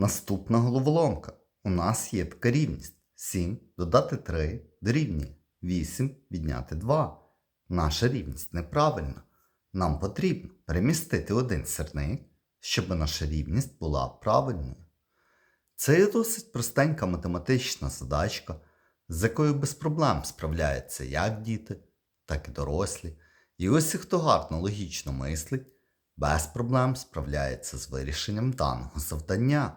Наступна головоломка. У нас є така рівність. 7 додати 3 дорівнює 8 відняти 2. Наша рівність неправильна. Нам потрібно перемістити один сірник, щоб наша рівність була правильною. Це є досить простенька математична задачка, з якою без проблем справляються як діти, так і дорослі. І ось хто гарно логічно мислить, без проблем справляється з вирішенням даного завдання.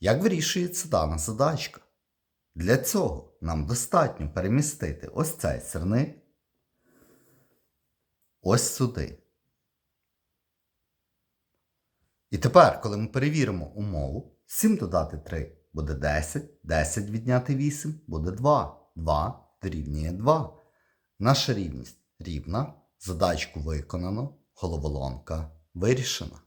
Як вирішується дана задачка? Для цього нам достатньо перемістити ось цей сирник ось сюди. І тепер, коли ми перевіримо умову, 7 додати 3 буде 10, 10 відняти 8 буде 2. 2 дорівнює 2. Наша рівність рівна. Задачку виконано, головоломка вирішена.